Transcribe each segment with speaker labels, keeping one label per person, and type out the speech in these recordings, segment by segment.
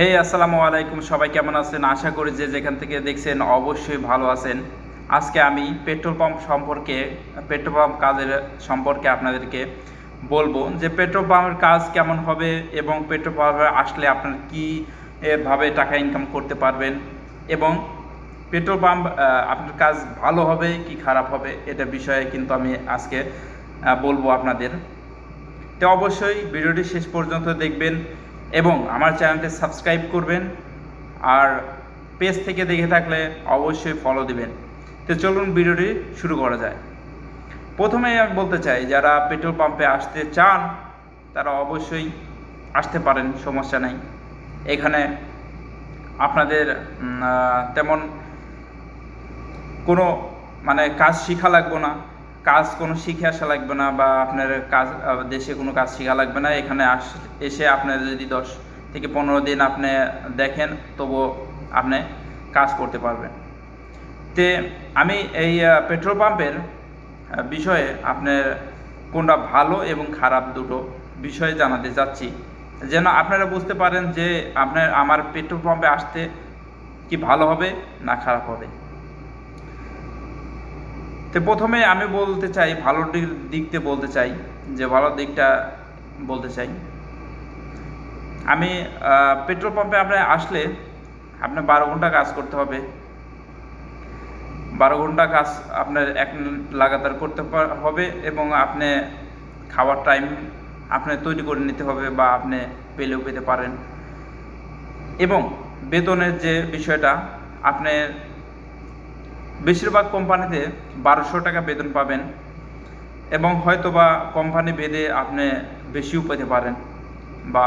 Speaker 1: হে, আসসালামু আলাইকুম। সবাই কেমন আছেন? আশা করি যে যেখান থেকে দেখছেন অবশ্যই ভালো আছেন। আজকে আমি পেট্রোল পাম্প সম্পর্কে, পেট্রোল পাম্প কাজের সম্পর্কে আপনাদেরকে বলব যে পেট্রোল পাম্পের কাজ কেমন হবে এবং পেট্রোল পাম্পে আসলে আপনার কী ভাবে টাকা ইনকাম করতে পারবেন এবং পেট্রোল পাম্প আপনার কাজ ভালো হবে কি খারাপ হবে এটা বিষয়ে কিন্তু আমি আজকে বলব আপনাদের। তো অবশ্যই ভিডিওটি শেষ পর্যন্ত দেখবেন। এবং আমার চ্যানেলটি সাবস্ক্রাইব করবেন আর পেজ থেকে দেখে থাকলে অবশ্যই ফলো দিবেন। তো চলুন ভিডিওটি শুরু করা যায়। প্রথমে আমি বলতে চাই, যারা পেট্রোল পাম্পে আসতে চান, তারা অবশ্যই আসতে পারেন, সমস্যা নেই। এখানে আপনাদের তেমন কোনো মানে কাজ শিখা লাগবে না। কাজ কোনো শিখে আসা লাগবে না বা আপনার কাজ দেশে কোনো কাজ শিখা লাগবে না। এখানে আস, এসে আপনার যদি দশ থেকে পনেরো দিন আপনি দেখেন তবু আপনি কাজ করতে পারবেন। তে আমি এই পেট্রোল পাম্পের বিষয়ে আপনার কোনটা ভালো এবং খারাপ দুটো বিষয়ে জানাতে চাচ্ছি। যেন আপনারা বুঝতে পারেন যে আপনার, আমার পেট্রোল পাম্পে আসতে কি ভালো হবে না খারাপ হবে। তো প্রথমে আমি বলতে চাই, ভালো দিক বলতে চাই, যে ভালো দিকটা বলতে চাই। আমি পেট্রোল পাম্পে আপনার আসলে আপনার বারো ঘণ্টা কাজ করতে হবে। বারো ঘণ্টা কাজ আপনার এক লাগাতার করতে হবে এবং আপনি খাওয়ার টাইম আপনি তৈরি করে নিতে হবে বা আপনি পেলেও পেতে পারেন। এবং বেতনের যে বিষয়টা, আপনি বেশিরভাগ কোম্পানিতে বারোশো টাকা বেতন পাবেন এবং হয়তোবা কোম্পানি ভেদে আপনি বেশিও পেতে পারেন বা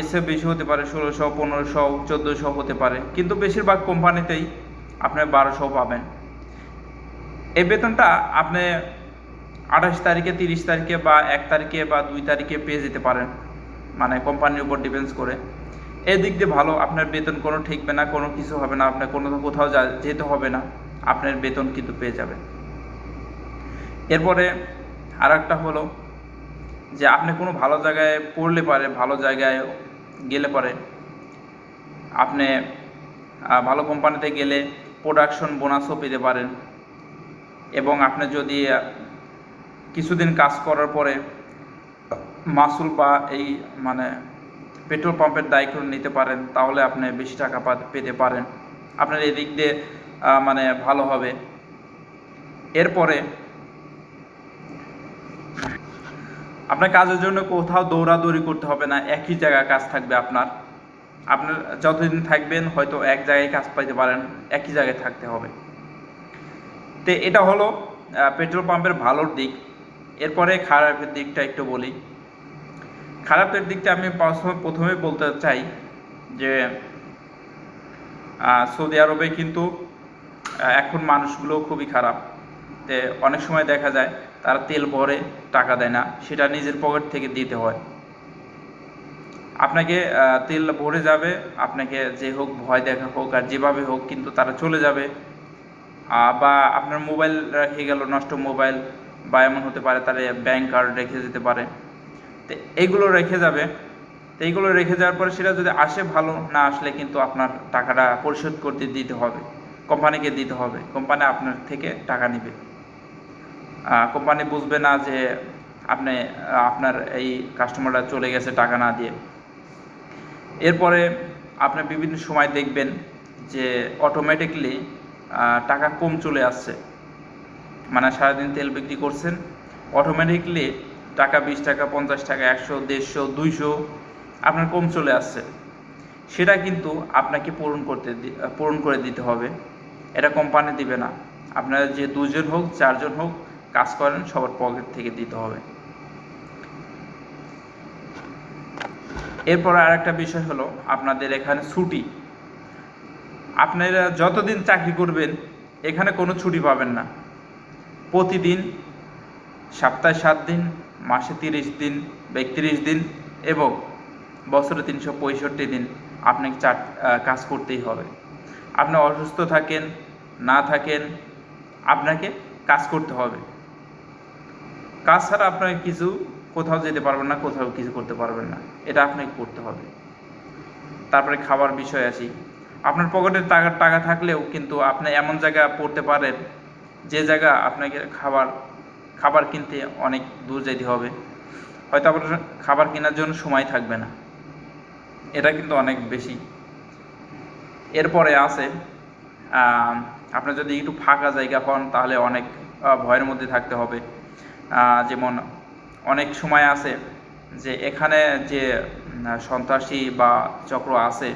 Speaker 1: এসে বেশি হতে পারে, ষোলোশো, পনেরোশো, চোদ্দোশো হতে পারে, কিন্তু বেশিরভাগ কোম্পানিতেই আপনি বারোশো পাবেন। এই বেতনটা আপনি আঠাশ তারিখে, তিরিশ তারিখে বা এক তারিখে বা দুই তারিখে পেয়ে যেতে পারেন। মানে কোম্পানির উপর ডিপেন্ডস করে। এই দিক দিয়ে ভালো, আপনার বেতন কোনো ঠিকবে না, কোনো কিছু হবে না, আপনার কোনো কোথাও যেতে হবে না, আপনার বেতন কিন্তু পেয়ে যাবেন। এরপরে আর একটা হলো যে আপনি কোনো ভালো জায়গায় পড়লে পারে, ভালো জায়গায় গেলে পরে, আপনি ভালো কোম্পানিতে গেলে প্রোডাকশন বোনাসও পেতে পারেন এবং আপনি যদি কিছুদিন কাজ করার পরে মাসুল বা এই মানে পেট্রোল পাম্পের দায়িত্ব নিতে পারেন, তাহলে আপনি বেশি টাকা পেতে পারেন। আপনার এদিক দিয়ে মানে ভালো হবে। এরপরে, আপনার কাজের জন্য কোথাও দৌড়াদৌড়ি করতে হবে না, একই জায়গায় কাজ থাকবে আপনার। আপনার যতদিন থাকবেন, হয়তো এক জায়গায় কাজ পাইতে পারেন, একই জায়গায় থাকতে হবে। তো, এটা হলো পেট্রোল পাম্পের ভালোর দিক। এরপরে খারাপের দিকটা একটু বলি। খারাপের দিকটা আমি প্রথমে- বলতে চাই যে সৌদি আরবে কিন্তু এখন মানুষগুলো খুবই খারাপ। তে অনেক সময় দেখা যায় তারা তেল ভরে টাকা দেয় না, সেটা নিজের পকেট থেকে দিতে হয়। আপনাকে তেল ভরে যাবে, আপনাকে যে হোক ভয় দেখা হোক আর যেভাবে হোক কিন্তু তারা চলে যাবে। বা আপনার মোবাইল রেখে গেল, নষ্ট মোবাইল বা এমন হতে পারে তার ব্যাংক কার্ড রেখে যেতে পারে। তো এইগুলো রেখে যাবে। তো এইগুলো রেখে যাওয়ার পরে সেটা যদি আসে ভালো, না আসলে কিন্তু আপনার টাকাটা পরিশোধ করতে দিতে হবে। কোম্পানিকে দিতে হবে। কোম্পানি আপনার থেকে টাকা নেবে। কোম্পানি বুঝবে না যে আপনি, আপনার এই কাস্টমারটা চলে গেছে টাকা না দিয়ে। এরপরে আপনি বিভিন্ন সময় দেখবেন যে অটোমেটিকলি টাকা কম চলে আসছে। মানে সারাদিন তেল বিক্রি করছেন। অটোমেটিকলি টাকা, বিশ টাকা, পঞ্চাশ টাকা, একশো, দেড়শো, দুইশো আপনার কম চলে আসছে। সেটা কিন্তু আপনাকে পূরণ করতে পূরণ করে দিতে হবে। এটা কোম্পানি দিবে না। আপনারা যে দুজন হোক, চারজন হোক, কাজ করেন, সবার পকেট থেকে দিতে হবে। এরপর আর একটা বিষয় হলো আপনাদের এখানে ছুটি। আপনারা যতদিন চাকরি করবেন, এখানে কোনো ছুটি পাবেন না। প্রতিদিন, সপ্তাহে সাত দিন মাসে তিরিশ দিন বা দিন এবং বছরে তিনশো পঁয়ষট্টি দিন আপনাকে চার কাজ করতেই হবে। আপনি অসুস্থ থাকেন, না থাকেন, আপনাকে কাজ করতে হবে। কাজ ছাড়া আপনাকে কিছু কোথাও যেতে পারবেন না, কোথাও কিছু করতে পারবেন না। এটা আপনাকে করতে হবে। তারপরে খাবার বিষয় আসি। আপনার পকেটে টাকা টাকা থাকলেও কিন্তু আপনি এমন জায়গা পড়তে পারেন যে জায়গা আপনাকে খাবার খাবার কিনতে অনেক দূর যেতে হবে। হয়তো আপনার খাবার কেনার জন্য সময় থাকবে না। এটা কিন্তু অনেক বেশি। এরপরে আছে আপনার যদি একটু ফাঁকা জায়গা পান, তাহলে অনেক ভয়ের মধ্যে থাকতে হবে। যেমন অনেক সময় আছে যে এখানে যে সন্ত্রাসী বা চক্র আছে,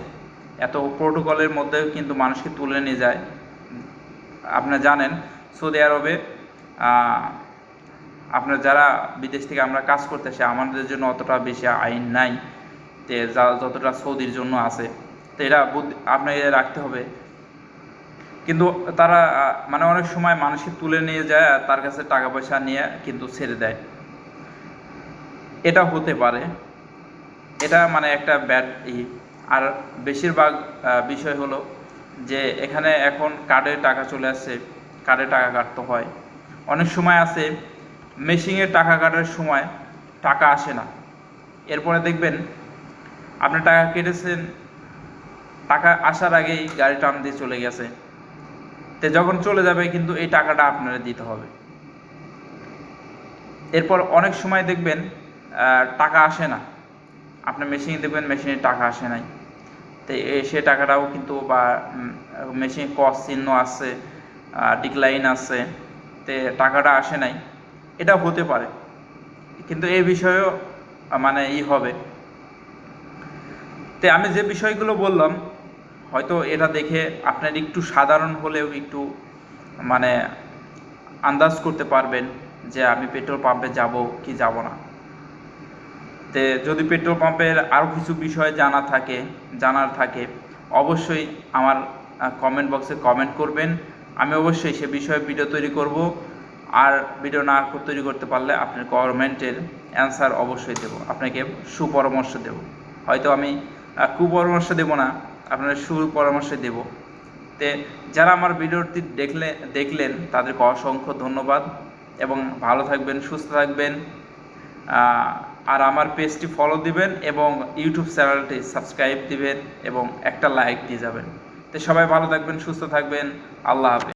Speaker 1: এত প্রোটোকলের মধ্যেও কিন্তু মানুষকে তুলে নিয়ে যায়। আপনারা জানেন, সৌদি আরবে আপনার যারা বিদেশ থেকে আমরা কাজ করতেছি আমাদের জন্য অতটা বেশি আইন নাই। তে যা, যতটা সৌদির জন্য আছে। তো এটা আপনাকে রাখতে হবে। কিন্তু তারা মানে অনেক সময় মানুষকে তুলে নিয়ে যায় তার কাছে টাকা পয়সা নিয়ে কিন্তু ছেড়ে দেয়। এটা হতে পারে। এটা মানে একটা ব্যাড ই। আর বেশিরভাগ বিষয় হলো যে এখানে এখন কার্ডে টাকা চলে আসছে কার্ডে টাকা কাটতে হয়। অনেক সময় আছে মেশিনে টাকা কাটার সময় টাকা আসে না। এরপরে দেখবেন আপনি টাকা কেটেছেন, টাকা আসার আগেই গাড়ি টান দিয়ে চলে গেছে। তো যখন চলে যাবে কিন্তু এই টাকাটা আপনারা দিতে হবে। এরপর অনেক সময় দেখবেন টাকা আসে না। আপনার মেশিনে দেখবেন মেশিনে টাকা আসে নাই। তো সে টাকাটাও কিন্তু বা মেশিনে কস চিহ্ন আছে ডিক্লাইন আছে। তে টাকাটা আসে নাই। এটা হতে পারে। কিন্তু এই বিষয়েও মানে ই হবে। তে আমি যে বিষয়গুলো বললাম, হয়তো এটা দেখে আপনার একটু সাধারণ হলেও একটু মানে আন্দাজ করতে পারবেন যে আমি পেট্রোল পাম্পে যাব কি যাব না। তে যদি পেট্রোল পাম্পের আরও কিছু বিষয় জানা থাকে, জানার থাকে, অবশ্যই আমার কমেন্ট বক্সে কমেন্ট করবেন। আমি অবশ্যই সে বিষয়ে ভিডিও তৈরি করব। আর ভিডিও না তৈরি করতে পারলে আপনার কমেন্টের অ্যান্সার অবশ্যই দেব। আপনাকে সুপরামর্শ দেব। হয়তো আমি কুপরামর্শ দেব না আপনার সুপরামর্শ দেব। তে যারা আমার ভিডিওটি দেখলে, দেখলেন, তাদেরকে অসংখ্য ধন্যবাদ এবং ভালো থাকবেন, সুস্থ থাকবেন। আর আমার পেজটি ফলো দিবেন এবং ইউটিউব চ্যানেলটি সাবস্ক্রাইব দিবেন এবং একটা লাইক দিয়ে যাবেন। তো সবাই ভালো থাকবেন, সুস্থ থাকবেন। আল্লাহ হাফেজ।